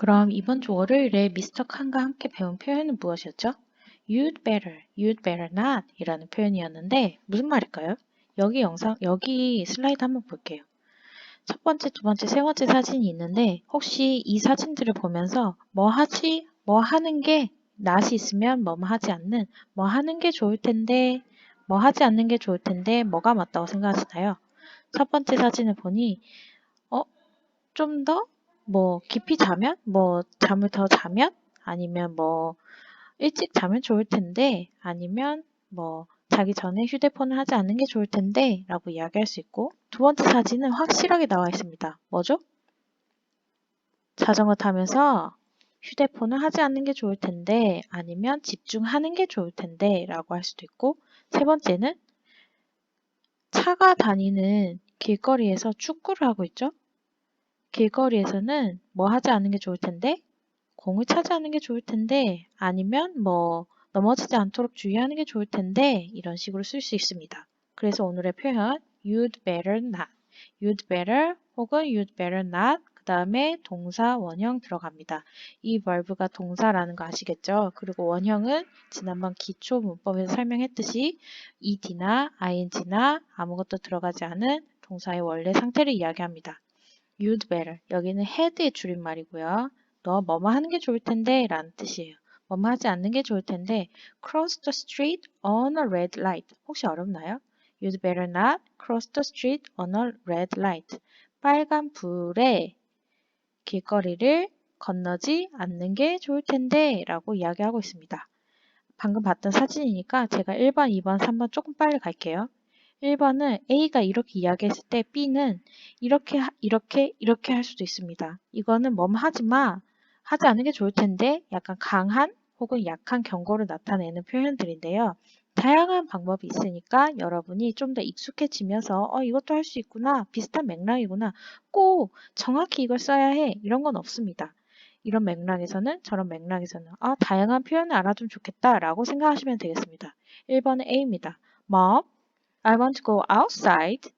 그럼 이번 주 월요일에 미스터 칸과 함께 배운 표현은 무엇이었죠? You'd better, you'd better not 이라는 표현이었는데 무슨 말일까요? 여기 영상, 여기 슬라이드 한번 볼게요. 첫 번째, 두 번째, 세 번째 사진이 있는데 혹시 이 사진들을 보면서 뭐 하지, 뭐 하는 게 낫이 있으면 뭐뭐 하지 않는, 뭐 하는 게 좋을 텐데, 뭐 하지 않는 게 좋을 텐데 뭐가 맞다고 생각하시나요? 첫 번째 사진을 보니 어? 좀 더? 뭐 깊이 자면? 뭐 잠을 더 자면? 아니면 뭐 일찍 자면 좋을 텐데 아니면 뭐 자기 전에 휴대폰을 하지 않는 게 좋을 텐데 라고 이야기할 수 있고 두 번째 사진은 확실하게 나와 있습니다. 뭐죠? 자전거 타면서 휴대폰을 하지 않는 게 좋을 텐데 아니면 집중하는 게 좋을 텐데 라고 할 수도 있고 세 번째는 차가 다니는 길거리에서 축구를 하고 있죠. 길거리에서는 뭐 하지 않는 게 좋을 텐데 공을 차지 않는 게 좋을 텐데 아니면 뭐 넘어지지 않도록 주의하는 게 좋을 텐데 이런 식으로 쓸 수 있습니다. 그래서 오늘의 표현 you'd better not, you'd better 혹은 you'd better not 그 다음에 동사 원형 들어갑니다. 이 verb가 동사라는 거 아시겠죠? 그리고 원형은 지난번 기초 문법에서 설명했듯이 ed나 ing나 아무것도 들어가지 않은 동사의 원래 상태를 이야기합니다. You'd better 여기는 had의 줄임말이고요. 너 뭐뭐 하는 게 좋을 텐데 라는 뜻이에요. 뭐뭐 하지 않는 게 좋을 텐데 cross the street on a red light 혹시 어렵나요? You'd better not cross the street on a red light. 빨간 불에 길거리를 건너지 않는 게 좋을 텐데 라고 이야기하고 있습니다. 방금 봤던 사진이니까 제가 1번, 2번, 3번 조금 빨리 갈게요. 1번은 A가 이렇게 이야기했을 때 B는 이렇게, 이렇게, 이렇게 할 수도 있습니다. 이거는 뭐뭐 하지 마, 하지 않는 게 좋을 텐데 약간 강한 혹은 약한 경고를 나타내는 표현들인데요. 다양한 방법이 있으니까 여러분이 좀 더 익숙해지면서 어 이것도 할 수 있구나 비슷한 맥락이구나 꼭 정확히 이걸 써야 해 이런 건 없습니다. 이런 맥락에서는 저런 맥락에서는 아 다양한 표현을 알아두면 좋겠다 라고 생각하시면 되겠습니다. 1번은 A입니다. Mom, I want to go outside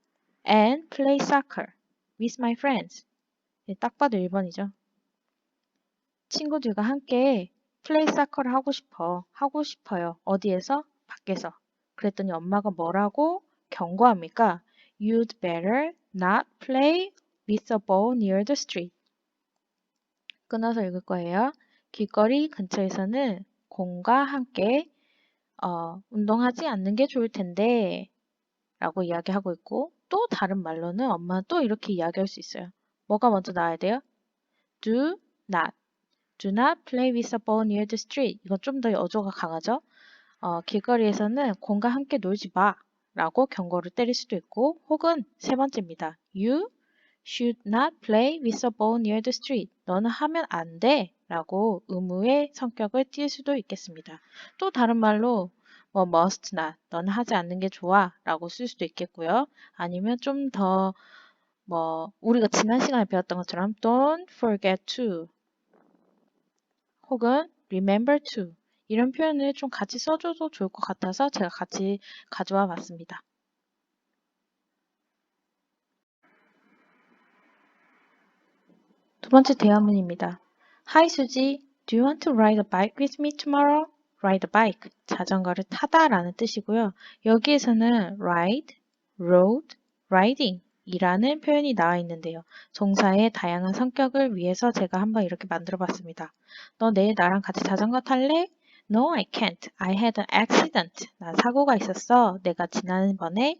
and play soccer with my friends. 네, 딱 봐도 1번이죠. 친구들과 함께 플레이 사커를 하고 싶어. 하고 싶어요. 어디에서? 밖에서. 그랬더니 엄마가 뭐라고 경고합니까? You'd better not play with a ball near the street. 끊어서 읽을 거예요. 길거리 근처에서는 공과 함께 어, 운동하지 않는 게 좋을 텐데 라고 이야기하고 있고 또 다른 말로는 엄마는 또 이렇게 이야기할 수 있어요. 뭐가 먼저 나와야 돼요? do not Do not play with a ball near the street. 이건 좀 더 어조가 강하죠? 어, 길거리에서는 공과 함께 놀지 마 라고 경고를 때릴 수도 있고 혹은 세 번째입니다. You should not play with a ball near the street. 너는 하면 안 돼 라고 의무의 성격을 띌 수도 있겠습니다. 또 다른 말로 뭐 must not, 너는 하지 않는 게 좋아 라고 쓸 수도 있겠고요. 아니면 좀 더 뭐 우리가 지난 시간에 배웠던 것처럼 don't forget to 혹은 remember to 이런 표현을 좀 같이 써줘도 좋을 것 같아서 제가 같이 가져와 봤습니다. 두 번째 대화문입니다. Hi 수지, do you want to ride a bike with me tomorrow? Ride a bike, 자전거를 타다 라는 뜻이고요. 여기에서는 ride, rode, riding 이라는 표현이 나와 있는데요. 종사의 다양한 성격을 위해서 제가 한번 이렇게 만들어 봤습니다. 너 내일 나랑 같이 자전거 탈래? No, I can't. I had an accident. 난 사고가 있었어. 내가 지난번에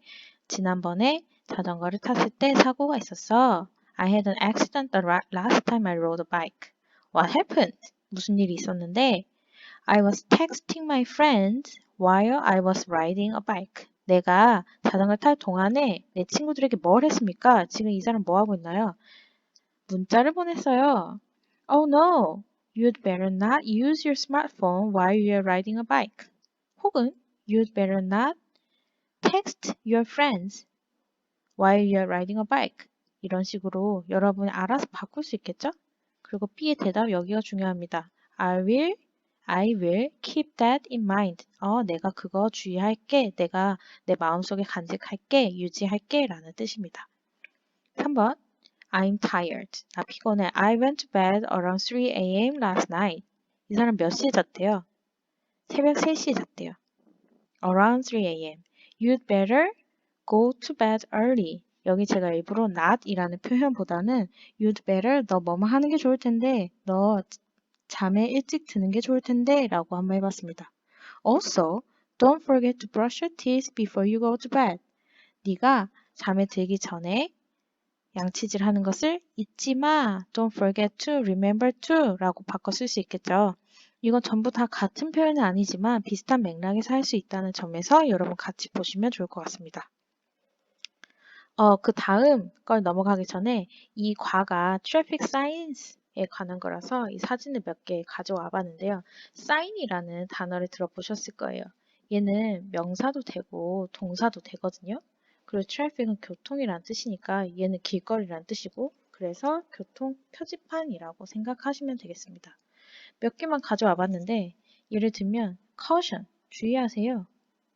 지난번에 자전거를 탔을 때 사고가 있었어. I had an accident the last time I rode a bike. What happened? 무슨 일이 있었는데? I was texting my friends while I was riding a bike. 내가 자전거 탈 동안에 내 친구들에게 뭘 했습니까? 지금 이 사람 뭐 하고 있나요? 문자를 보냈어요. Oh no, you'd better not use your smartphone while you're riding a bike. 혹은 you'd better not text your friends while you're riding a bike. 이런 식으로 여러분이 알아서 바꿀 수 있겠죠? 그리고 B의 대답 여기가 중요합니다. I will I will keep that in mind. 어, 내가 그거 주의할게. 내가 내 마음속에 간직할게. 유지할게. 라는 뜻입니다. 3번. I'm tired. 나 피곤해. I went to bed around 3 a.m. last night. 이 사람 몇 시에 잤대요? 새벽 3시에 잤대요. Around 3 a.m. You'd better go to bed early. 여기 제가 일부러 not이라는 표현보다는 you'd better 너 뭐뭐 하는 게 좋을 텐데 너 잠에 일찍 드는 게 좋을 텐데 라고 한번 해봤습니다. Also, don't forget to brush your teeth before you go to bed. 네가 잠에 들기 전에 양치질 하는 것을 잊지 마. Don't forget to, remember to 라고 바꿔 쓸 수 있겠죠. 이건 전부 다 같은 표현은 아니지만 비슷한 맥락에서 할 수 있다는 점에서 여러분 같이 보시면 좋을 것 같습니다. 어, 그 다음 걸 넘어가기 전에 이 과가 traffic signs에 관한 거라서 이 사진을 몇 개 가져와 봤는데요. sign이라는 단어를 들어보셨을 거예요. 얘는 명사도 되고 동사도 되거든요. 그리고 traffic은 교통이란 뜻이니까 얘는 길거리란 뜻이고 그래서 교통 표지판이라고 생각하시면 되겠습니다. 몇 개만 가져와 봤는데 예를 들면 caution 주의하세요.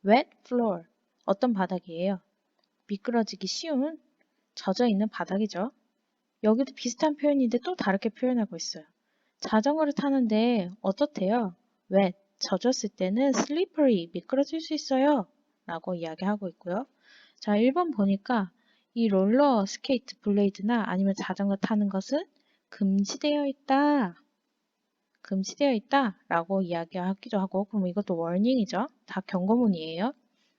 wet floor 어떤 바닥이에요? 미끄러지기 쉬운 젖어 있는 바닥이죠. 여기도 비슷한 표현인데 또 다르게 표현하고 있어요. 자전거를 타는데 어떻대요? wet 젖었을 때는 slippery 미끄러질 수 있어요. 라고 이야기하고 있고요. 자, 1번 보니까 이 롤러 스케이트 블레이드나 아니면 자전거 타는 것은 금지되어 있다. 금지되어 있다 라고 이야기하기도 하고 그럼 이것도 워닝이죠. 다 경고문이에요.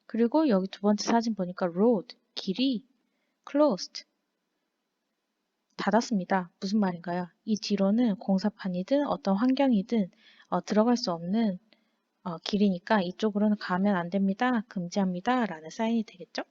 그리고 여기 두 번째 사진 보니까 road, 길이 closed, 닫았습니다. 무슨 말인가요? 이 뒤로는 공사판이든 어떤 환경이든 어, 들어갈 수 없는 어, 길이니까 이쪽으로는 가면 안 됩니다. 금지합니다. 라는 사인이 되겠죠?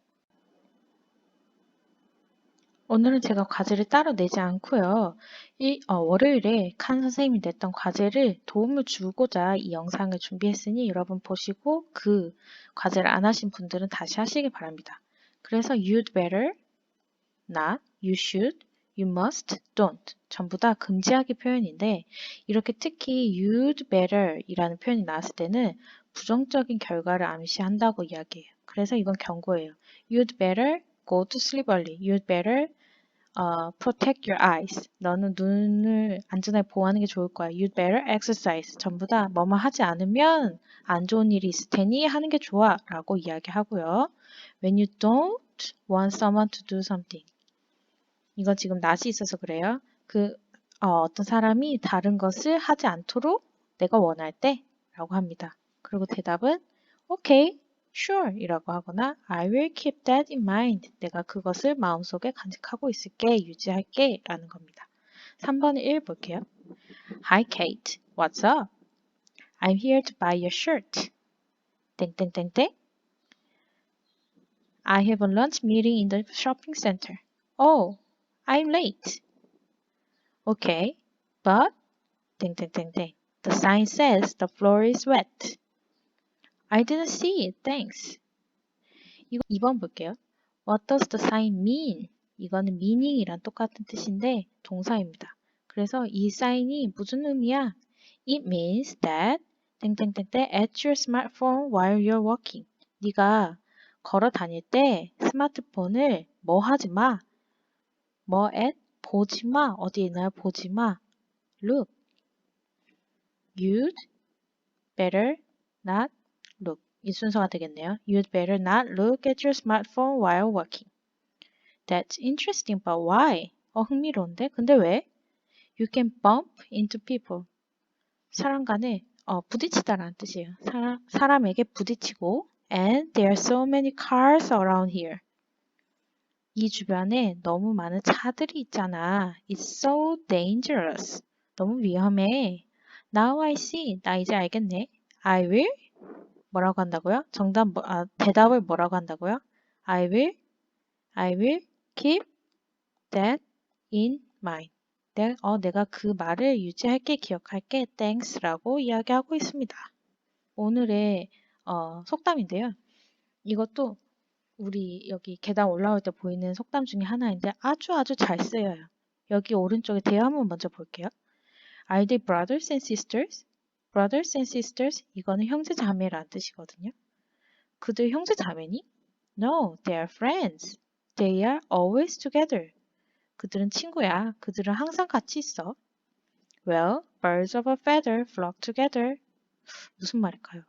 오늘은 제가 과제를 따로 내지 않고요. 이 어, 월요일에 칸 선생님이 냈던 과제를 도움을 주고자 이 영상을 준비했으니 여러분 보시고 그 과제를 안 하신 분들은 다시 하시기 바랍니다. 그래서 you'd better, not, you should, you must, don't 전부 다 금지하기 표현인데 이렇게 특히 you'd better 이라는 표현이 나왔을 때는 부정적인 결과를 암시한다고 이야기해요. 그래서 이건 경고예요. You'd better go to sleep early. You'd better uh, protect your eyes. 너는 눈을 안전하게 보호하는 게 좋을 거야. You'd better exercise. 전부 다 뭐뭐 하지 않으면 안 좋은 일이 있을 테니 하는 게 좋아. 라고 이야기하고요. When you don't want someone to do something. 이건 지금 낯이 있어서 그래요. 그 어, 떤 사람이 다른 것을 하지 않도록 내가 원할 때 라고 합니다. 그리고 대답은 okay, sure 이라고 하거나 I will keep that in mind. 내가 그것을 마음속에 간직하고 있을게, 유지할게 라는 겁니다. 3번 1 볼게요. Hi Kate, what's up? I'm here to buy your shirt. 땡땡땡땡. I have a lunch meeting in the shopping center. Oh, I'm late. Okay, but 땡땡땡땡. The sign says the floor is wet. I didn't see it. Thanks. 이거 2번 볼게요. What does the sign mean? 이거는 meaning이란 똑같은 뜻인데 동사입니다. 그래서 이 사인이 무슨 의미야? It means that 땡땡땡땡 at your smartphone while you're walking. 네가 걸어 다닐 때 스마트폰을 뭐 하지 마. 뭐 at 보지 마. 어디에 있나요? 보지 마. Look. You'd better not look. 이 순서가 되겠네요. You'd better not look at your smartphone while walking. That's interesting, but why? 어, 흥미로운데? 근데 왜? You can bump into people. 사람 간에 어, 부딪히다라는 뜻이에요. 사람, 사람에게 부딪히고 And there are so many cars around here. 이 주변에 너무 많은 차들이 있잖아. It's so dangerous. 너무 위험해. Now I see. 나 이제 알겠네. I will 뭐라고 한다고요? 정답 뭐, 아, 대답을 뭐라고 한다고요? I will I will keep that in mind. 내, 어, 내가 그 말을 유지할게, 기억할게, thanks라고 이야기하고 있습니다. 오늘의 어, 속담인데요. 이것도 우리 여기 계단 올라올 때 보이는 속담 중에 하나인데 아주 아주 잘 쓰여요. 여기 오른쪽에 대화문 먼저 볼게요. Are they brothers and sisters? Brothers and sisters 이거는 형제 자매라는 뜻이거든요. 그들 형제 자매니? No, they are friends. They are always together. 그들은 친구야. 그들은 항상 같이 있어. Well, birds of a feather flock together. 무슨 말일까요?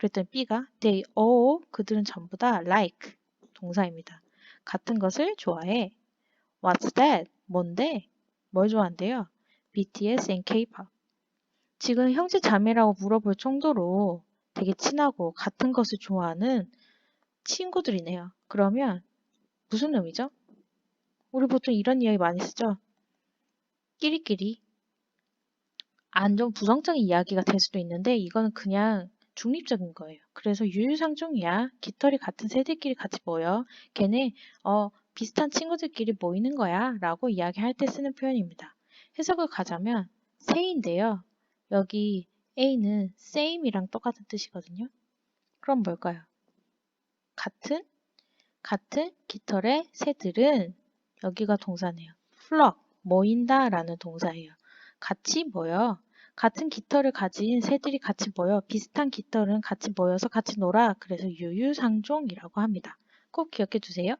그랬더니 B가 they all 그들은 전부 다 like 동사입니다. 같은 것을 좋아해. What's that? 뭔데? 뭘 좋아한대요? BTS and K-pop. 지금 형제 자매라고 물어볼 정도로 되게 친하고 같은 것을 좋아하는 친구들이네요. 그러면 무슨 의미죠? 우리 보통 이런 이야기 많이 쓰죠. 끼리끼리. 안좀 부정적인 이야기가 될 수도 있는데 이거는 그냥 중립적인 거예요. 그래서 유유상종이야. 깃털이 같은 새들끼리 같이 모여. 걔네 어, 비슷한 친구들끼리 모이는 거야 라고 이야기할 때 쓰는 표현입니다. 해석을 가자면 새인데요. 여기 A는 same이랑 똑같은 뜻이거든요. 그럼 뭘까요? 같은 같은 깃털의 새들은 여기가 동사네요. flock 모인다 라는 동사예요. 같이 모여 같은 깃털을 가진 새들이 같이 모여 비슷한 깃털은 같이 모여서 같이 놀아 그래서 유유상종이라고 합니다. 꼭 기억해 두세요.